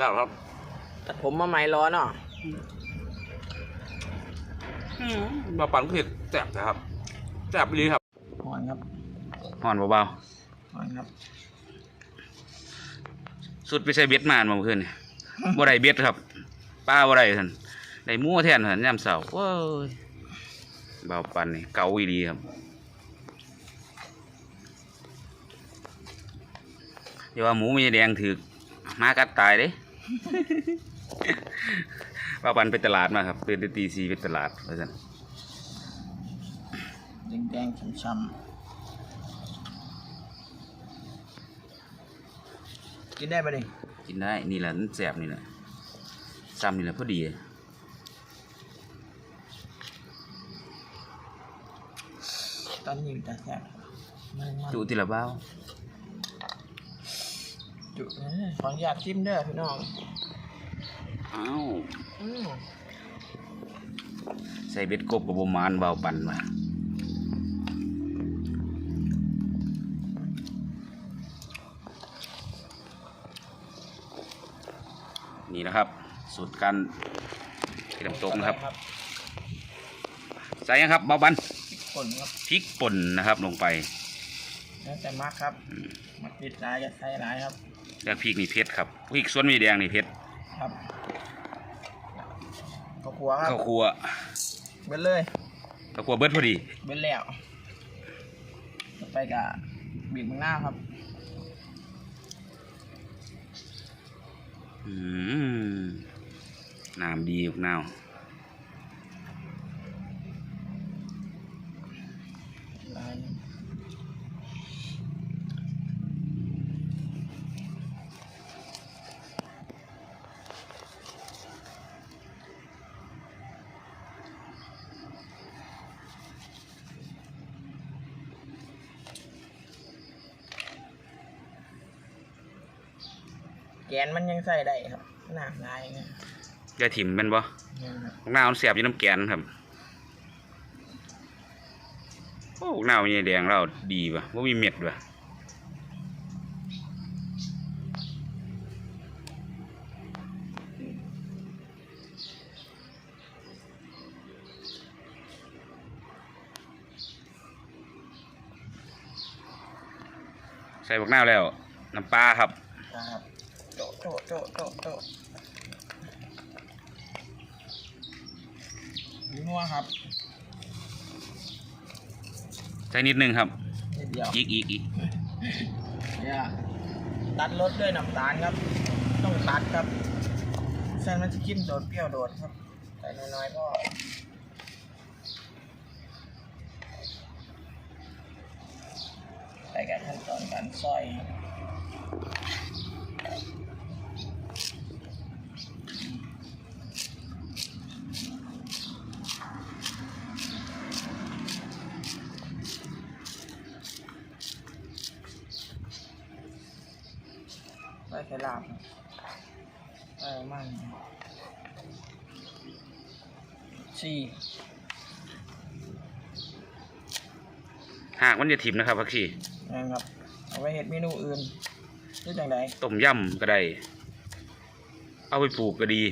จ้าครับตัดผมมาใหม่ร้อนเนาะมาปั่นเผ็ดแซ่บนะครับแซ่บดีครับหอนครับห่อนเบาหอนครับๆสุดไปใส่เบ็ดมาเมื่อคืนนี่บ่ได้เบ็ดครับ ป้าบ่ได้ท่านได้หมู่แทนท่านยามเช้าโอ้ยเบาปันนี่เก่าอีดีครับเดี๋ยวว่าหมูมีแดงถือหมากัดตายเด้ เบาปันไปตลาดมาครับตื่นแต่ตีสี่ไปตลาดว่าซั่นแดงแดงๆช้ำๆกินได้ปะนี่กินได้ นี่แหละมันแซ่บนี่แหละซ้ำนี่แหละพอดีตอนนี้แต่แซ่บมันมันจุทีละเบ้า จุเออขออนุญาตจิ้มเด้อพี่น้องอ้าวอืมใส่เบ็ดกบกับบหมานเบาปันมานี่นะครับ สูตรการเก็บน้ำตกนะครับ ใส่ยังครับเบาบันพริกป่นครับพริกป่นนะครับลงไปแล้วแต่มักครับ มักปิดหลายจะใส่หลายครับ แล้วพริกนี่เผ็ดครับพริกสวนมีแดงนี่เผ็ดครับข้าวคั่วครับข้าวคั่วเบิดเลยข้าวคั่วเบิดพอดีเบิดแล้วต่อไปกับบีบมะนาวครับอืมน้ำดีอยู่นาว ลาย แกนมันยังใส่ได้ครับหน้าลายเนี่ยยาถิ่มเป็นบ่เนี่ยครับบักนาวมันเสียบอยู่น้ำแกนครับโอ้บักนาวมีแดงเราดีป่ะว่ามีเม็ดป่ะใส่บักนาวแล้วน้ำปลาครับครับ โตะโตะโตะโตะโตะนัวครับใส่นิดนึงครับ นิดเดียวอีกอีกอีกเนี่ยตัดรสด้วยน้ำตาลครับ ต้องตัดครับเส้นมันจะกินโดดเปรี้ยวโดดครับใส่น้อยๆก็ไปกันขั้นตอนการซอยครับ ไปใส่ลาบครับเออมั่งสี่หากมันจะถิ่มนะครับพักชีนะครับเอาไว้เห็ดเมนูอื่นหรือจังไดต้มยำก็ได้ เอาไปปลูกก็ดี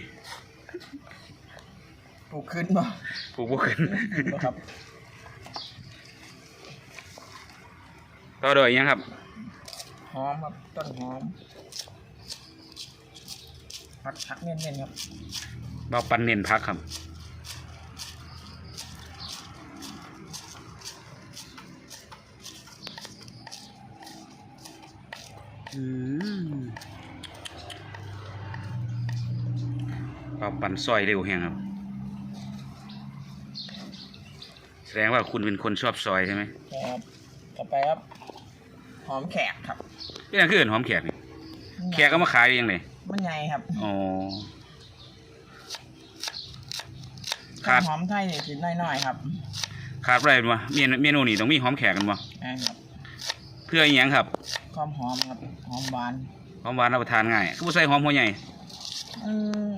ปลูกขึ้นบ่ปลูกบ่ขึ้นขึ้นบ่ครับต่อด้วยยังครับ หอมครับ ต้นหอม ผักผักเน้นๆครับเบาปันเน้นพักครับอืมเบาปันซอยเร็วแฮงครับ แสดงว่าคุณเป็นคนชอบซอยใช่ไหมนะครับต่อไปครับ หอมแขกครับนี่นั่นคือเอิ้นหอมแขกนี่แขกก็มาขายเองเลย มันใหญ่ครับอ๋อคข้ารับหอมไทยนี่สิน้อยๆครับขาดอะไรบ้างเมนูเมนูนี่ต้องมีหอมแขกกันบ่นะครับเพื่ออหยังครับความหอมครับหอมหวานหอมหวานรับประทานง่ายคือบ่ใส่หอมหัวใหญ่อืม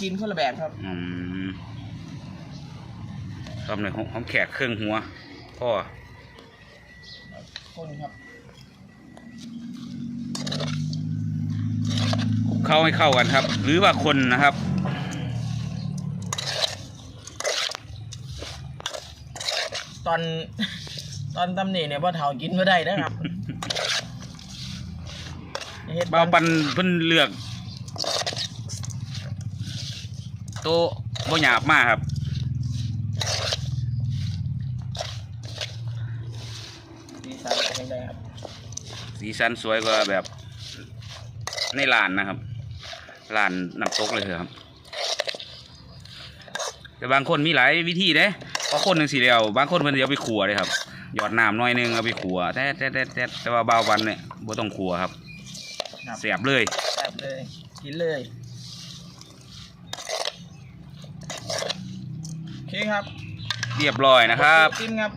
กินคนละแบบครับอืมชอบเลยหอมแขกเครื่องหัวพ่อคนครับ เข้าให้เข้ากันครับ หรือว่าคนนะครับ ตอนตอนตำหนิเนี่ยพ่อเฒ่ากินไม่ได้นะครับฮ็ดเบาปันเพิ่นเลือก โตะบ่หยาบมากครับสีสันเป็นยังไงครับ สีสันสวยกว่าแบบในลานนะครับ ลานน้ำตกเลยเถอะครับ แต่บางคนมีหลายวิธีเด้บางคนหนึ่งสีเดียวบางคนเพิ่นสิเอาไปขัวเลยครับหยอดน้ำหน้อยหนึงเอาไปขัวแต่แต่แต่แต่แต่ว่าเบาวันเนี่ยบ่ต้องขัวครับครับ เสียบเลยแซ่บเลยกินเลยโอเคครับเรียบร้อยนะครับกินครับ